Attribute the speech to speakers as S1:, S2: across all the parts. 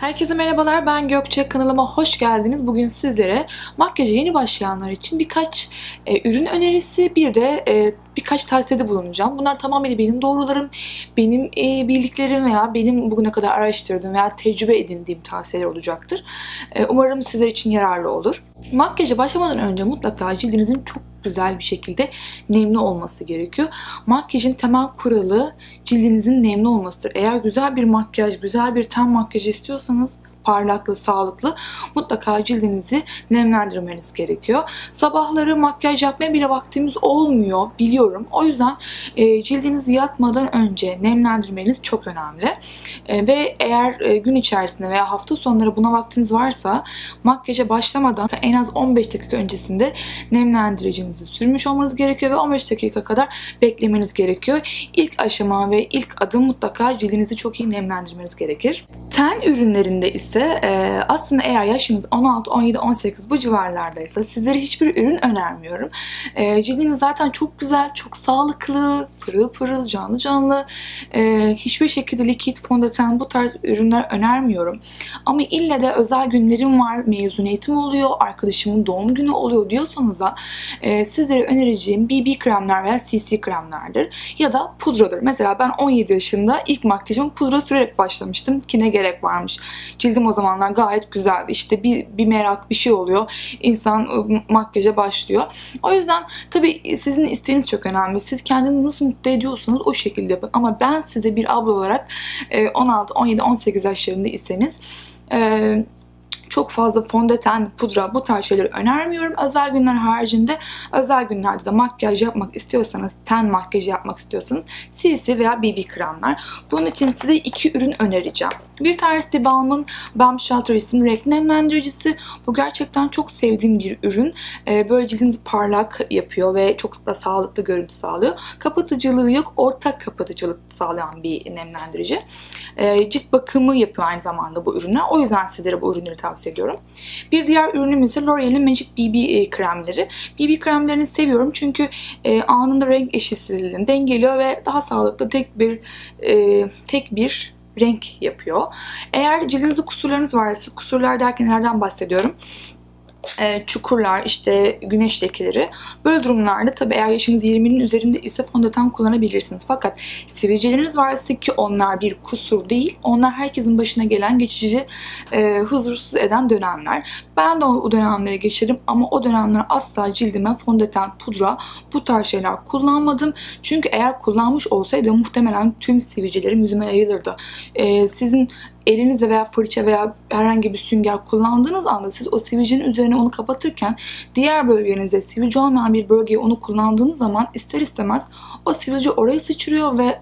S1: Herkese merhabalar ben Gökçe kanalıma hoş geldiniz. Bugün sizlere makyaja yeni başlayanlar için birkaç e, ürün önerisi bir de e, birkaç tavsiyede bulunacağım. Bunlar tamamen benim doğrularım, benim e, bildiklerim veya benim bugüne kadar araştırdığım veya tecrübe edindiğim tavsiyeler olacaktır. E, umarım sizler için yararlı olur. Makyaja başlamadan önce mutlaka cildinizin çok güzel bir şekilde nemli olması gerekiyor. Makyajın temel kuralı cildinizin nemli olmasıdır. Eğer güzel bir makyaj, güzel bir ten makyajı istiyorsanız parlaklı, sağlıklı mutlaka cildinizi nemlendirmeniz gerekiyor. Sabahları makyaj yapmaya bile vaktimiz olmuyor biliyorum. O yüzden e, cildinizi yatmadan önce nemlendirmeniz çok önemli. E, ve eğer e, gün içerisinde veya hafta sonları buna vaktiniz varsa makyaja başlamadan en az 15 dakika öncesinde nemlendiricinizi sürmüş olmanız gerekiyor ve 15 dakika kadar beklemeniz gerekiyor. İlk aşama ve ilk adım mutlaka cildinizi çok iyi nemlendirmeniz gerekir. Ten ürünlerinde ise ise e, aslında eğer yaşınız 16, 17, 18 bu civarlardaysa sizlere hiçbir ürün önermiyorum. E, cildiniz zaten çok güzel, çok sağlıklı, pırıl pırıl, canlı canlı. E, hiçbir şekilde likit, fondöten bu tarz ürünler önermiyorum. Ama ille de özel günlerim var, mezuniyetim oluyor, arkadaşımın doğum günü oluyor diyorsanız da sizlere önereceğim BB kremler veya CC kremlerdir. Ya da pudradır. Mesela ben 17 yaşında ilk makyajımı pudra sürerek başlamıştım ki ne gerek varmış. Cildim o zamanlar gayet güzeldi. İşte bir, bir merak bir şey oluyor. İnsan ıı, makyaja başlıyor. O yüzden tabii sizin isteğiniz çok önemli. Siz kendinizi nasıl mutlu ediyorsanız o şekilde yapın. Ama ben size bir abla olarak 16, 17, 18 yaşlarında iseniz çok fazla fondöten, pudra bu tarz şeyleri önermiyorum. Özel günler haricinde özel günlerde de makyaj yapmak istiyorsanız, ten makyajı yapmak istiyorsanız CC veya BB kremler. Bunun için size iki ürün önereceğim. Bir tanesi de Balm'ın Balm Shelter isimli renk nemlendiricisi. Bu gerçekten çok sevdiğim bir ürün. Ee, böyle cildinizi parlak yapıyor ve çok da sağlıklı görüntü sağlıyor. Kapatıcılığı yok. Ortak kapatıcılık sağlayan bir nemlendirici. Ee, cilt bakımı yapıyor aynı zamanda bu ürünler. O yüzden sizlere bu ürünleri tavsiye ediyorum. Bir diğer ürünüm ise L'Oreal'in Magic BB e, kremleri. BB kremlerini seviyorum çünkü e, anında renk eşitsizliğini dengeliyor ve daha sağlıklı tek bir e, tek bir renk yapıyor. Eğer cildinizde kusurlarınız varsa, kusurlar derken nereden bahsediyorum? E, çukurlar, işte güneş lekeleri. Böyle durumlarda tabii eğer yaşınız 20'nin üzerinde ise fondöten kullanabilirsiniz. Fakat sivilceleriniz varsa ki onlar bir kusur değil. Onlar herkesin başına gelen geçici e, huzursuz eden dönemler. Ben de o dönemlere geçerim ama o dönemler asla cildime fondöten, pudra bu tarz şeyler kullanmadım. Çünkü eğer kullanmış olsaydı muhtemelen tüm sivilcelerim yüzüme yayılırdı. E, sizin elinizle veya fırça veya herhangi bir sünger kullandığınız anda siz o sivilcenin üzerine onu kapatırken diğer bölgenizde sivilce olmayan bir bölgeye onu kullandığınız zaman ister istemez o sivilce oraya sıçrıyor ve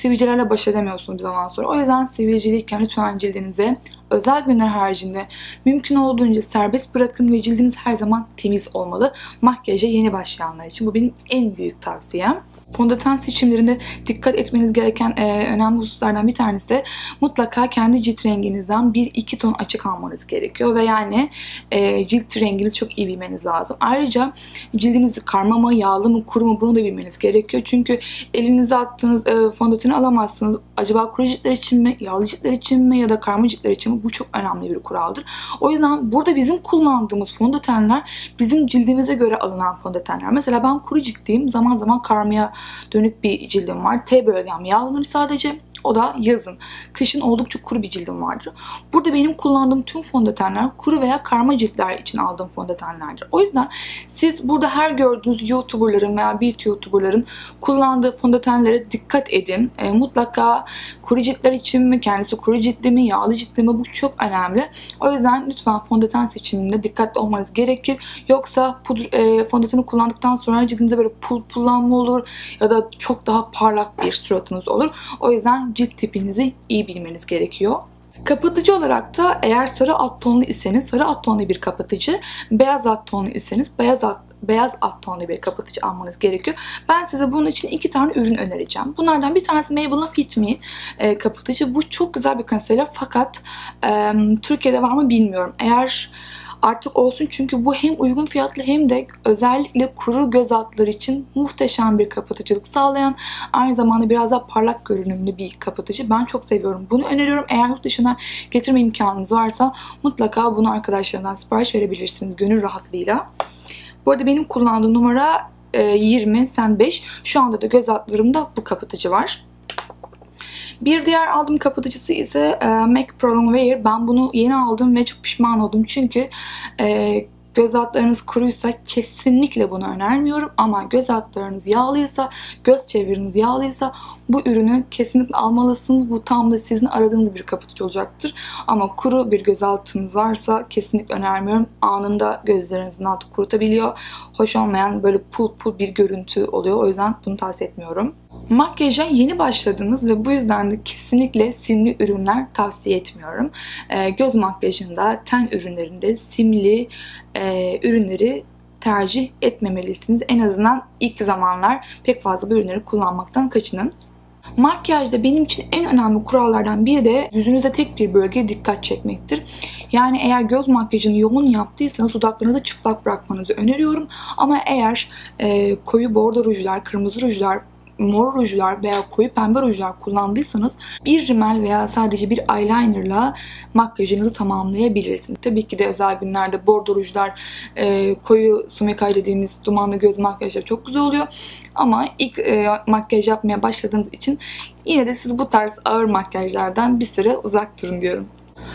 S1: sivilcelerle baş edemiyorsunuz bir zaman sonra. O yüzden sivilceliyken lütfen cildinize özel günler haricinde mümkün olduğunca serbest bırakın ve cildiniz her zaman temiz olmalı. Makyaja yeni başlayanlar için bu benim en büyük tavsiyem. Fondöten seçimlerinde dikkat etmeniz gereken e, önemli hususlardan bir tanesi de mutlaka kendi cilt renginizden 1-2 ton açık almanız gerekiyor ve yani e, cilt renginizi çok iyi bilmeniz lazım. Ayrıca cildinizi karma mı, yağlı mı, kuru mu bunu da bilmeniz gerekiyor. Çünkü elinize attığınız e, fondöteni alamazsınız. Acaba kuru ciltler için mi, yağlı ciltler için mi ya da karma ciltler için mi? Bu çok önemli bir kuraldır. O yüzden burada bizim kullandığımız fondötenler bizim cildimize göre alınan fondötenler. Mesela ben kuru ciltliyim. Zaman zaman karmaya dönük bir cildim var. T bölgem yağlanır sadece. O da yazın. Kışın oldukça kuru bir cildim vardır. Burada benim kullandığım tüm fondötenler kuru veya karma ciltler için aldığım fondötenlerdir. O yüzden siz burada her gördüğünüz YouTuber'ların veya beauty YouTuber'ların kullandığı fondötenlere dikkat edin. E, mutlaka kuru ciltler için mi, kendisi kuru ciltli mi, yağlı ciltli mi bu çok önemli. O yüzden lütfen fondöten seçiminde dikkatli olmanız gerekir. Yoksa pudra, e, fondöteni kullandıktan sonra cildinizde böyle pul pullanma olur ya da çok daha parlak bir suratınız olur. O yüzden cilt tipinizi iyi bilmeniz gerekiyor. Kapatıcı olarak da eğer sarı alt tonlu iseniz sarı alt tonlu bir kapatıcı, beyaz alt tonlu iseniz beyaz alt beyaz alt tonlu bir kapatıcı almanız gerekiyor. Ben size bunun için iki tane ürün önereceğim. Bunlardan bir tanesi Maybelline Fit Me e, kapatıcı. Bu çok güzel bir concealer fakat e, Türkiye'de var mı bilmiyorum. Eğer artık olsun çünkü bu hem uygun fiyatlı hem de özellikle kuru göz altları için muhteşem bir kapatıcılık sağlayan aynı zamanda biraz daha parlak görünümlü bir kapatıcı. Ben çok seviyorum. Bunu öneriyorum. Eğer yurt dışına getirme imkanınız varsa mutlaka bunu arkadaşlarından sipariş verebilirsiniz gönül rahatlığıyla. Bu arada benim kullandığım numara 20, e, sen 5. Şu anda da göz altlarımda bu kapatıcı var. Bir diğer aldığım kapatıcısı ise e, MAC Prolong Wear. Ben bunu yeni aldım ve çok pişman oldum. Çünkü e, göz altlarınız kuruysa kesinlikle bunu önermiyorum. Ama göz altlarınız yağlıysa, göz çevreniz yağlıysa bu ürünü kesinlikle almalısınız. Bu tam da sizin aradığınız bir kapatıcı olacaktır. Ama kuru bir göz altınız varsa kesinlikle önermiyorum. Anında gözlerinizin altı kurutabiliyor. Hoş olmayan böyle pul pul bir görüntü oluyor. O yüzden bunu tavsiye etmiyorum. Makyaja yeni başladınız ve bu yüzden de kesinlikle simli ürünler tavsiye etmiyorum. E, göz makyajında, ten ürünlerinde simli e, ürünleri tercih etmemelisiniz. En azından ilk zamanlar pek fazla bu ürünleri kullanmaktan kaçının. Makyajda benim için en önemli kurallardan biri de yüzünüze tek bir bölgeye dikkat çekmektir. Yani eğer göz makyajını yoğun yaptıysanız dudaklarınızı çıplak bırakmanızı öneriyorum. Ama eğer e, koyu bordo rujlar, kırmızı rujlar, mor rujlar veya koyu pembe rujlar kullandıysanız bir rimel veya sadece bir eyelinerla makyajınızı tamamlayabilirsiniz. Tabii ki de özel günlerde bordo rujlar, e, koyu sumekay dediğimiz dumanlı göz makyajları çok güzel oluyor. Ama ilk e, makyaj yapmaya başladığınız için yine de siz bu tarz ağır makyajlardan bir süre uzak durun diyorum.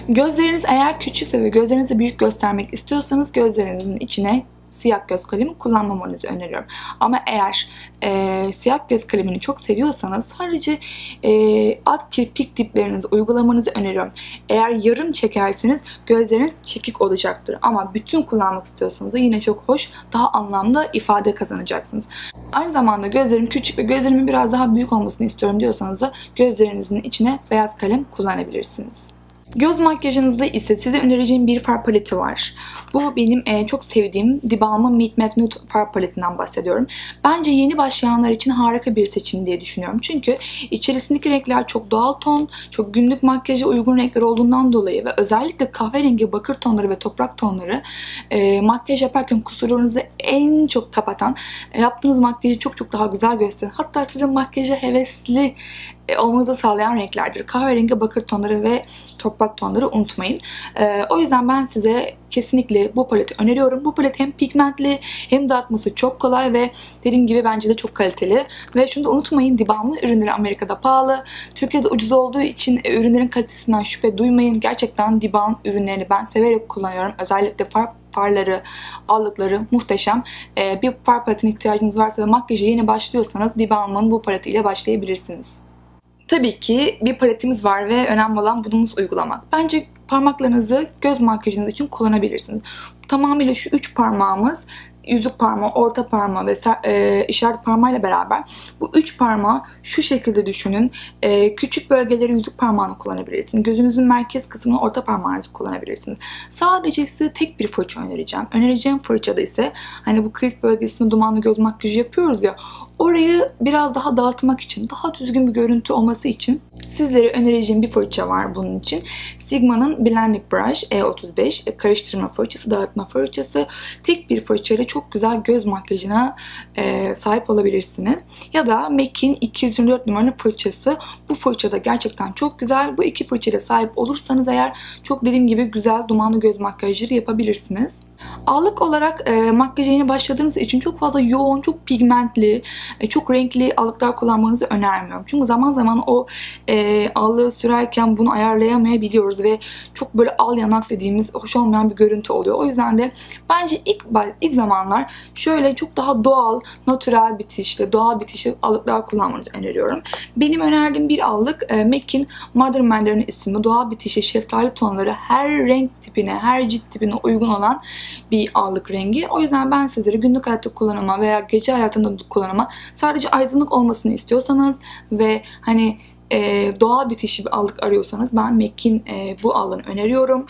S1: Gözleriniz eğer küçükse ve gözlerinizi büyük göstermek istiyorsanız gözlerinizin içine siyah göz kalemi kullanmamanızı öneriyorum. Ama eğer e, siyah göz kalemini çok seviyorsanız sadece e, alt kirpik diplerinizi uygulamanızı öneriyorum. Eğer yarım çekerseniz gözlerin çekik olacaktır. Ama bütün kullanmak istiyorsanız da yine çok hoş, daha anlamlı ifade kazanacaksınız. Aynı zamanda gözlerim küçük ve gözlerimin biraz daha büyük olmasını istiyorum diyorsanız da gözlerinizin içine beyaz kalem kullanabilirsiniz. Göz makyajınızda ise size önereceğim bir far paleti var. Bu benim e, çok sevdiğim Dibalma Meet Matte Nude far paletinden bahsediyorum. Bence yeni başlayanlar için harika bir seçim diye düşünüyorum. Çünkü içerisindeki renkler çok doğal ton, çok günlük makyaja uygun renkler olduğundan dolayı ve özellikle kahverengi bakır tonları ve toprak tonları e, makyaj yaparken kusurlarınızı en çok kapatan, e, yaptığınız makyajı çok çok daha güzel gösteren, hatta sizin makyaja hevesli olmanızı sağlayan renklerdir. Kahverengi bakır tonları ve toprak tonları unutmayın. E, o yüzden ben size kesinlikle bu paleti öneriyorum. Bu palet hem pigmentli hem dağıtması çok kolay ve dediğim gibi bence de çok kaliteli. Ve şunu da unutmayın Dibam'ın ürünleri Amerika'da pahalı. Türkiye'de ucuz olduğu için e, ürünlerin kalitesinden şüphe duymayın. Gerçekten Dibam ürünlerini ben severek kullanıyorum. Özellikle far farları, allıkları muhteşem. Ee, bir far paletine ihtiyacınız varsa ve makyaja yeni başlıyorsanız Dibam'ın bu paletiyle başlayabilirsiniz. Tabii ki bir paletimiz var ve önemli olan bunu uygulamak. Bence parmaklarınızı göz makyajınız için kullanabilirsiniz. Tamamıyla şu üç parmağımız yüzük parmağı, orta parmağı ve e, işaret parmağıyla beraber bu üç parmağı şu şekilde düşünün. E, küçük bölgeleri yüzük parmağını kullanabilirsiniz. Gözünüzün merkez kısmını orta parmağınızı kullanabilirsiniz. Sadece size tek bir fırça önereceğim. Önereceğim fırçada ise hani bu kriz bölgesinde dumanlı göz makyajı yapıyoruz ya Orayı biraz daha dağıtmak için, daha düzgün bir görüntü olması için sizlere önereceğim bir fırça var bunun için. Sigma'nın Blending Brush E35 e, karıştırma fırçası, dağıtma fırçası. Tek bir fırçayla çok güzel göz makyajına e, sahip olabilirsiniz. Ya da MAC'in 224 numaralı fırçası. Bu fırça da gerçekten çok güzel. Bu iki fırçayla sahip olursanız eğer çok dediğim gibi güzel dumanlı göz makyajları yapabilirsiniz. Ağlık olarak e, makyaja yeni başladığınız için çok fazla yoğun, çok pigmentli, e, çok renkli allıklar kullanmanızı önermiyorum. Çünkü zaman zaman o e, allığı sürerken bunu ayarlayamayabiliyoruz ve çok böyle al yanak dediğimiz hoş olmayan bir görüntü oluyor. O yüzden de bence ilk ilk zamanlar şöyle çok daha doğal, natural bitişli, doğal bitişli allıklar kullanmanızı öneriyorum. Benim önerdiğim bir allık e, MAC'in Mother Mandarin isimli doğal bitişli şeftali tonları her renk tipine, her cilt tipine uygun olan bir allık rengi. O yüzden ben sizlere günlük hayatta kullanıma veya gece hayatında kullanıma sadece aydınlık olmasını istiyorsanız ve hani e, doğal bitişi bir allık arıyorsanız ben MAC'in e, bu allığını öneriyorum.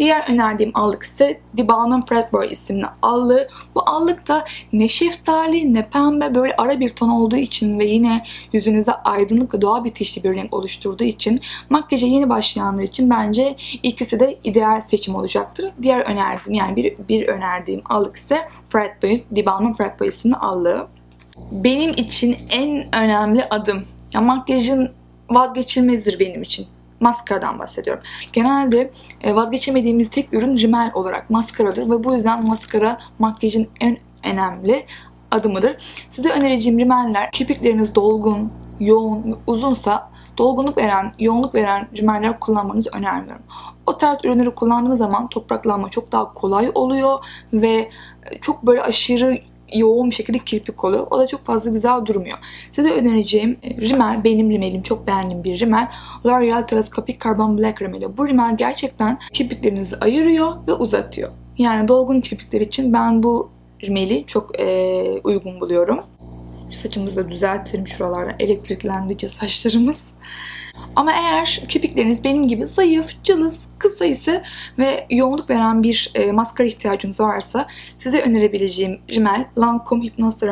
S1: Diğer önerdiğim allık ise Balmain Fredbear isimli allığı. Bu allık da ne şeftali ne pembe böyle ara bir ton olduğu için ve yine yüzünüzde aydınlık ve doğal bitişli bir renk oluşturduğu için makyaja yeni başlayanlar için bence ikisi de ideal seçim olacaktır. Diğer önerdiğim yani bir, bir önerdiğim allık ise Fredbear, The Balmain Fredbear isimli allığı. Benim için en önemli adım ya makyajın vazgeçilmezdir benim için maskaradan bahsediyorum. Genelde e, vazgeçemediğimiz tek ürün rimel olarak maskaradır ve bu yüzden maskara makyajın en önemli adımıdır. Size önereceğim rimeller kirpikleriniz dolgun, yoğun ve uzunsa dolgunluk veren, yoğunluk veren rimeller kullanmanızı önermiyorum. O tarz ürünleri kullandığınız zaman topraklanma çok daha kolay oluyor ve çok böyle aşırı yoğun bir şekilde kirpik oluyor. O da çok fazla güzel durmuyor. Size önereceğim e, rimel, benim rimelim çok beğendiğim bir rimel. L'Oreal Telescopic Carbon Black rimeli. Bu rimel gerçekten kirpiklerinizi ayırıyor ve uzatıyor. Yani dolgun kirpikler için ben bu rimeli çok e, uygun buluyorum. Şu saçımızı da düzeltelim şuralarda elektriklendikçe saçlarımız. Ama eğer kirpikleriniz benim gibi zayıf, cılız, kısa ise ve yoğunluk veren bir e, maskara ihtiyacınız varsa size önerebileceğim rimel Lancome Hypnose.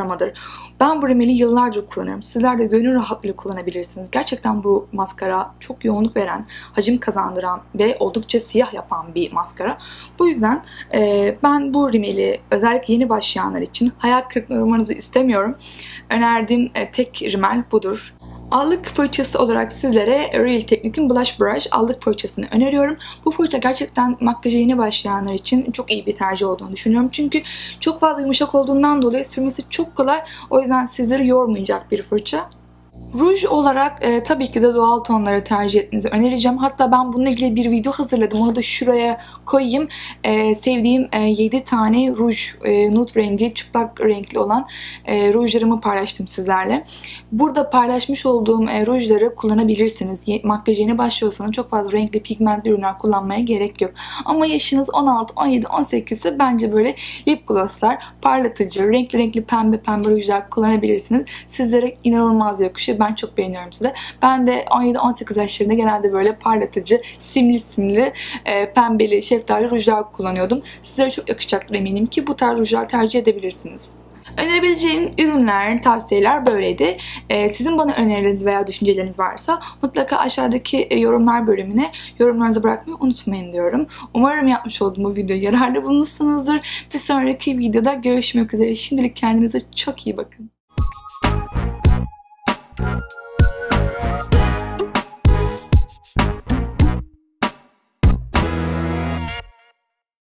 S1: Ben bu rimeli yıllardır kullanıyorum. Sizler de gönül rahatlığıyla kullanabilirsiniz. Gerçekten bu maskara çok yoğunluk veren, hacim kazandıran ve oldukça siyah yapan bir maskara. Bu yüzden e, ben bu rimeli özellikle yeni başlayanlar için hayal kırıklığına uğramanızı istemiyorum. Önerdiğim e, tek rimel budur. Allık fırçası olarak sizlere Real Technique'in Blush Brush allık fırçasını öneriyorum. Bu fırça gerçekten makyaja yeni başlayanlar için çok iyi bir tercih olduğunu düşünüyorum. Çünkü çok fazla yumuşak olduğundan dolayı sürmesi çok kolay. O yüzden sizleri yormayacak bir fırça. Ruj olarak e, tabii ki de doğal tonları tercih etmenizi önereceğim. Hatta ben bununla ilgili bir video hazırladım. Onu da şuraya koyayım. E, sevdiğim e, 7 tane ruj, e, nude rengi, çıplak renkli olan e, rujlarımı paylaştım sizlerle. Burada paylaşmış olduğum e, rujları kullanabilirsiniz. Makyaj yeni başlıyorsanız çok fazla renkli pigmentli ürünler kullanmaya gerek yok. Ama yaşınız 16, 17, 18 ise bence böyle lip glosslar, parlatıcı, renkli renkli pembe pembe rujlar kullanabilirsiniz. Sizlere inanılmaz ben çok beğeniyorum size. Ben de 17-18 yaşlarında genelde böyle parlatıcı, simli simli, e, pembeli, şeftali rujlar kullanıyordum. Sizlere çok yakışacaktır eminim ki bu tarz rujlar tercih edebilirsiniz. Önerebileceğim ürünler, tavsiyeler böyleydi. Ee, sizin bana önerileriniz veya düşünceleriniz varsa mutlaka aşağıdaki e, yorumlar bölümüne yorumlarınızı bırakmayı unutmayın diyorum. Umarım yapmış olduğum bu video yararlı bulmuşsunuzdur. Bir sonraki videoda görüşmek üzere. Şimdilik kendinize çok iyi bakın. Thank you.